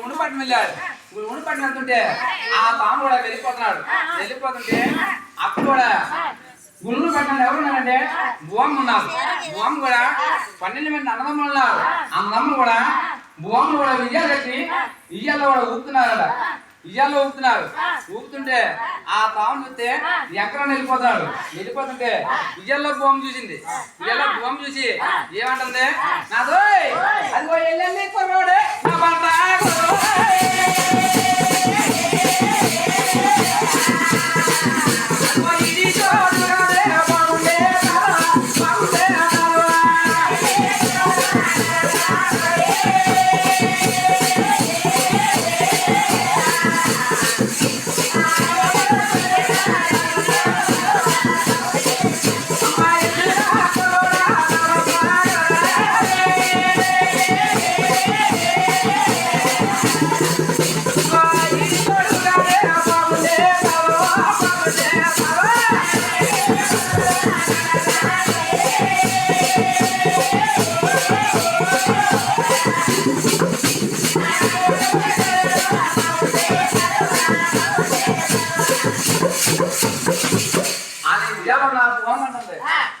మునుపట్నం వెళ్ళాడు. మునుపట్నం వెళ్తుంటే ఆ పాము కూడా వెళ్ళిపోతున్నాడు. వెళ్ళిపోతుంటే అప్పుడు కూడా గుళ్ళు పట్టణంలో ఎవరున్నారంటే భూమి ఉన్నారు. భూమి కూడా పన్నెండు మంది అన్నదమ్ములు ఉన్నారు. అన్నదమ్ములు కూడా భూములు కూడా ఇయ్యాలు కట్టి ఇయ్యాలో కూడా ఊపుతున్నారట. ఇయ్యాలో ఊపుతున్నారు ఊపుతుంటే ఆ పాము చూస్తే ఎక్కడ వెళ్ళిపోతున్నాడు వెళ్ళిపోతుంటే ఇయ్యాల్లో భూమి చూసింది. ఇయ్యాల్లో భూమి చూసి ఏమంటుంది నాదోయ్ అదిగో వెళ్ళండి కొన్నాడే నా భర్త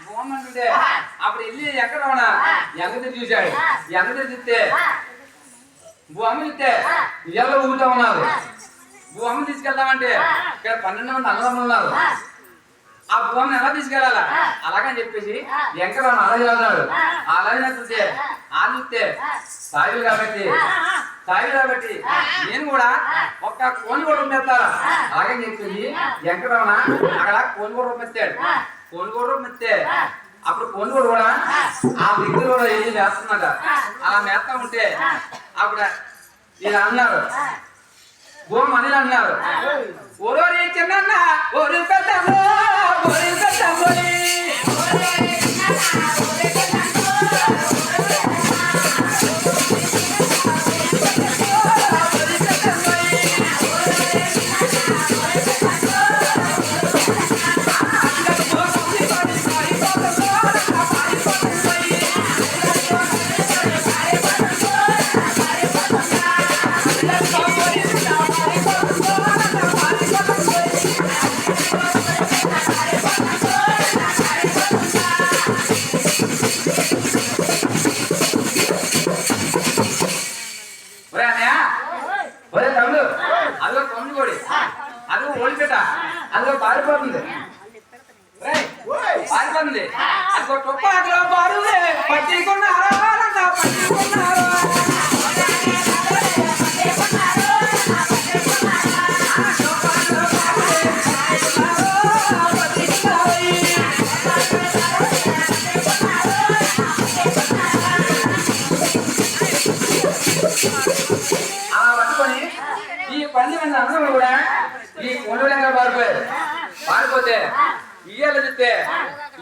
బొమ్మంటుంటే అప్పుడు వెళ్ళి ఎక్కడ ఉన్నా? ఎంగతి చూశాడు. ఎంగతి చూస్తే బొమ్మ చూస్తే ఇయ్యాలో ఊగుతా ఉన్నారు. బొమ్మ తీసుకెళ్తామంటే ఇక్కడ పన్నెండు మంది అన్నదమ్ములు ఉన్నారు. ఆ. బొమ్మను ఎలా తీసుకెళ్ళాలా? అలాగని చెప్పేసి ఎక్కడ అలాగే ఉన్నాడు అలాగే చూస్తే ఆ. చూస్తే సాయులు కాబట్టి సాయులు కాబట్టి నేను కూడా ఒక్క కోని కూడా మెత్తారా అలాగని చెప్పేసి వెంకటరమణ అక్కడ కోని కూడా మెత్తాడు కోని కూడా మెత్తే. అప్పుడు కోని కూడా ఆ. దగ్గర కూడా వెళ్ళి వేస్తున్నట అలా మేస్తా ఉంటే అప్పుడు ఇలా అన్నారు భూమి అని అన్నారు. ఓరోరి చిన్న ఓరి పెద్దమ్మో ఓరి పెద్దమ్మోరి అందులో పారిపోతుంది. ఒరేయ్, పారిపోతుంది. అదిగో టుప్ప పట్టి పారులే ఇయ్యాల చెప్తే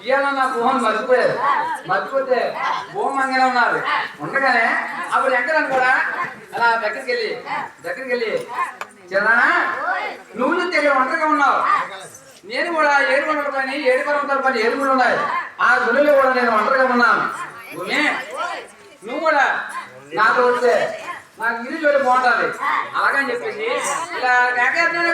ఇయ్యాల నా భూమని మర్చిపోయారు మర్చిపోతే భూమి అంగనే ఉన్నారు. ఉండగానే అప్పుడు ఎక్కడని కూడా అలా దగ్గరికి వెళ్ళి దగ్గరికి వెళ్ళి చిన్నా నువ్వు ఇక్కడ ఒంటరిగా ఉన్నావు. నేను కూడా ఏడు పని ఏడు పని ఏడు కూడా ఉన్నాయి. ఆ. గుడిలో కూడా నేను ఒంటరిగా ఉన్నాను. నువ్వు కూడా నాతో వస్తే నాకు ఇల్లు చూడ బాగుంటుంది. అలాగని చెప్పేసి ఇలా కేకేస్తున్నాను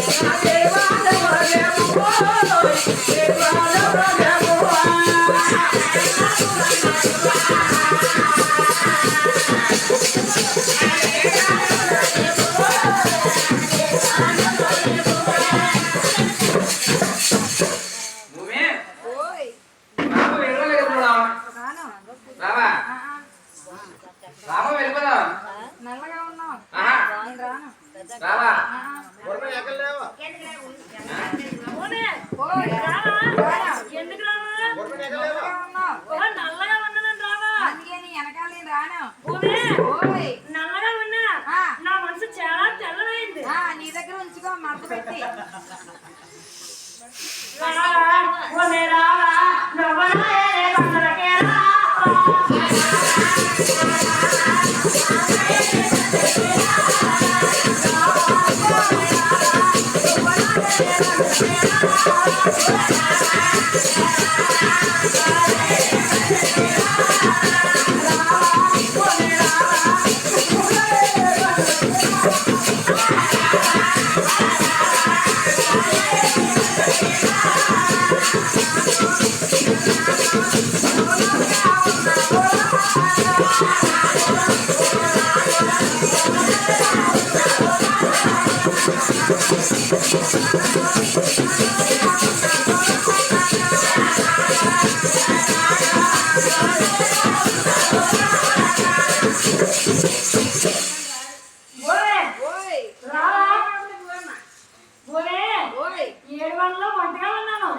Gracias. ఏడు వందలు ఒంటిగా ఉన్నాను